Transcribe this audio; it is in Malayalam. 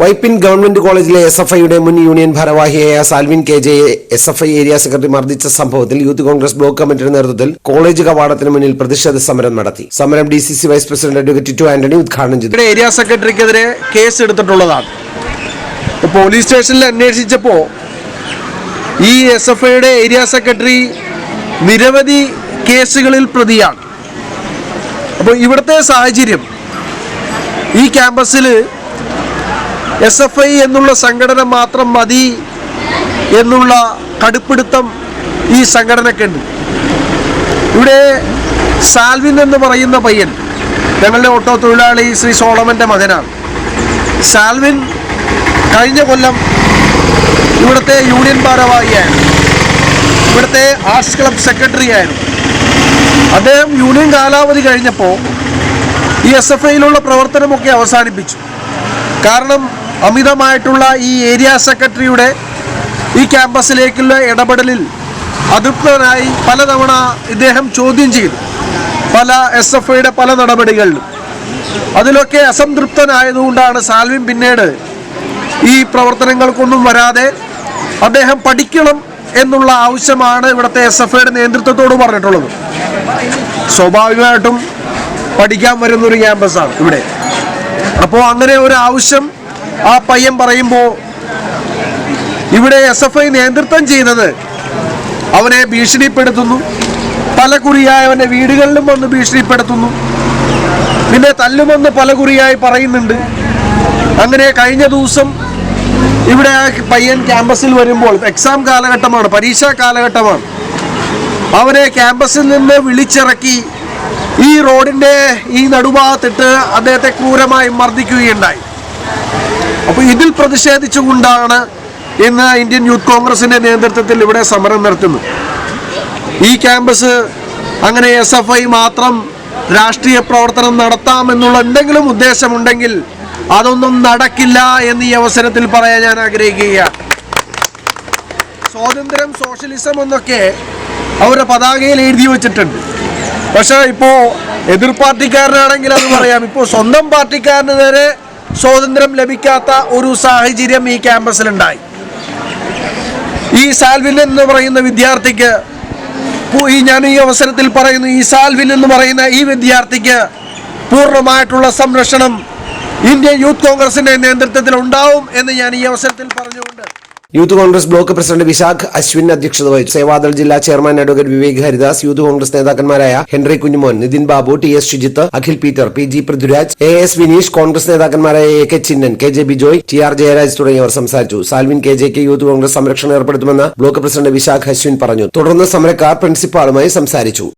വൈപ്പിൻ ഗവൺമെന്റ് കോളേജിലെ എസ് എഫ് ഐയുടെ മുൻ union ഭാരവാഹിയായ Salvin K J S F I area secretary മർദ്ദിച്ച സംഭവത്തിൽ യൂത്ത് കോൺഗ്രസ് ബ്ലോക്ക് കമ്മിറ്റിയുടെ നേതൃത്വത്തിൽ കോളേജ് കവാടത്തിന് മുന്നിൽ പ്രതിഷേധ സമരം നടത്തി. സമരം D C C vice president advocate to Antony ഉദ്ഘാടനം ചെയ്തു. ഏരിയ സെക്രട്ടറിക്കെതിരെ കേസ് എടുത്തിട്ടുള്ളതാണ് പോലീസ് സ്റ്റേഷനിൽ അന്വേഷിച്ചപ്പോൾ ഈ എസ് എഫ് ഐയുടെ ഏരിയ സെക്രട്ടറി നിരവധി കേസുകളിൽ പ്രതിയാണ്. അപ്പോൾ ഇവിടുത്തെ സാഹചര്യം ഈ ക്യാമ്പസിൽ എസ് എഫ് ഐ എന്നുള്ള സംഘടന മാത്രം മതി എന്നുള്ള കടുപ്പിടുത്തം ഈ സംഘടനക്കുണ്ട് ഇവിടെ സാൽവിൻ എന്ന് പറയുന്ന പയ്യൻ ഞങ്ങളുടെ ഓട്ടോ തൊഴിലാളി ശ്രീ സോളമന്റെ മകനാണ്. സാൽവിൻ കഴിഞ്ഞ കൊല്ലം ഇവിടുത്തെ യൂണിയൻ ഭാരവാഹിയായിരുന്നു. ഇവിടുത്തെ ആർട്സ് ക്ലബ് സെക്രട്ടറി ആയിരുന്നു. അദ്ദേഹം യൂണിയൻ കാലാവധി കഴിഞ്ഞപ്പോൾ ഈ എസ് എഫ് ഐയിലുള്ള പ്രവർത്തനമൊക്കെ അവസാനിപ്പിച്ചു. കാരണം അമിതമായിട്ടുള്ള ഈ ഏരിയ സെക്രട്ടറിയുടെ ഈ ക്യാമ്പസിലേക്കുള്ള ഇടപെടലിൽ അതൃപ്തനായി പലതവണ ഇദ്ദേഹം ചോദ്യം ചെയ്തു. പല എസ് എഫ് ഐയുടെ പല നടപടികളിലും. അതിലൊക്കെ അസംതൃപ്തനായതുകൊണ്ടാണ് സാൽവിൻ പിന്നീട് ഈ പ്രവർത്തനങ്ങൾക്കൊന്നും വരാതെ അദ്ദേഹം പഠിക്കണം എന്നുള്ള ആവശ്യമാണ് ഇവിടുത്തെ എസ് എഫ് ഐയുടെ നേതൃത്വത്തോട് പറഞ്ഞിട്ടുള്ളത്. സ്വാഭാവികമായിട്ടും പഠിക്കാൻ വരുന്നൊരു ക്യാമ്പസാണ് ഇവിടെ. അപ്പോൾ അങ്ങനെ ഒരു ആവശ്യം ആ പയ്യൻ പറയുമ്പോൾ ഇവിടെ എസ് എഫ് ഐ നേതൃത്വം ചെയ്യുന്നത് അവനെ ഭീഷണിപ്പെടുത്തുന്നു. പല കുറിയായി അവന്റെ വീടുകളിലും വന്ന് ഭീഷണിപ്പെടുത്തുന്നു. പിന്നെ തല്ലുമെന്ന് പല കുറിയായി പറയുന്നുണ്ട്. അങ്ങനെ കഴിഞ്ഞ ദിവസം ഇവിടെ ആ പയ്യൻ ക്യാമ്പസിൽ വരുമ്പോൾ എക്സാം കാലഘട്ടമാണ് പരീക്ഷാ കാലഘട്ടമാണ്. അവനെ ക്യാമ്പസിൽ നിന്ന് വിളിച്ചിറക്കി ഈ റോഡിന്റെ ഈ നടുഭാഗത്തിട്ട് അദ്ദേഹത്തെ ക്രൂരമായി മർദ്ദിക്കുകയുണ്ടായി. അപ്പോൾ ഇതിൽ പ്രതിഷേധിച്ചുകൊണ്ടാണ് ഇന്ന് ഇന്ത്യൻ യൂത്ത് കോൺഗ്രസിന്റെ നേതൃത്വത്തിൽ ഇവിടെ സമരം നടത്തുന്നത്. ഈ ക്യാമ്പസ് അങ്ങനെ എസ് എഫ് ഐ മാത്രം രാഷ്ട്രീയ പ്രവർത്തനം നടത്താമെന്നുള്ള എന്തെങ്കിലും ഉദ്ദേശമുണ്ടെങ്കിൽ അതൊന്നും നടക്കില്ല എന്ന് ഈ അവസരത്തിൽ പറയാൻ ഞാൻ ആഗ്രഹിക്കുകയാണ്. സ്വാതന്ത്ര്യം സോഷ്യലിസം എന്നൊക്കെ അവരുടെ പതാകയിൽ എഴുതി വെച്ചിട്ടുണ്ട്. പക്ഷേ ഇപ്പോൾ എതിർ പാർട്ടിക്കാരനാണെങ്കിൽ അത് പറയാം. ഇപ്പോൾ സ്വന്തം പാർട്ടിക്കാരന് നേരെ സ്വാതന്ത്ര്യം ലഭിക്കാത്ത ഒരു സാഹചര്യം ഈ ക്യാമ്പസിലുണ്ടായി. ഈ സാൽവിൻ എന്ന് പറയുന്ന വിദ്യാർത്ഥിക്ക് ഈ ഞാൻ ഈ അവസരത്തിൽ പറയുന്നു ഈ സാൽവിൻ എന്ന് പറയുന്ന ഈ വിദ്യാർത്ഥിക്ക് പൂർണമായിട്ടുള്ള സംരക്ഷണം ഇന്ത്യൻ യൂത്ത് കോൺഗ്രസിന്റെ നേതൃത്വത്തിൽ ഉണ്ടാവും എന്ന് ഞാൻ ഈ അവസരത്തിൽ പറഞ്ഞുകൊണ്ട് youth Congress block president Vishakh Ashwin അധ്യക്ഷത വഹിച്ചു. സേവാദൾ ജില്ലാ chairman advocate Vivek Haridas youth Congress നേതാക്കന്മാരായ Henry Kunjumon Nithin Babu T S Shijith Akhil Peter P G Prithviraj A S Vineesh Congress നേതാക്കന്മാരായ A K Chinnan K J Bijoy T R Jayaraj തുടങ്ങിയവർ സംസാരിച്ചു. സാൽവിൻ കെ ജെക്ക് യൂത്ത് കോൺഗ്രസ് സംരക്ഷണം ഏർപ്പെടുത്തുമെന്ന് ബ്ലോക്ക് പ്രസിഡന്റ് വിശാഖ് അശ്വിൻ പറഞ്ഞു. തുടർന്ന് സമരക്കാർ പ്രിൻസിപ്പാളുമായി സംസാരിച്ചു.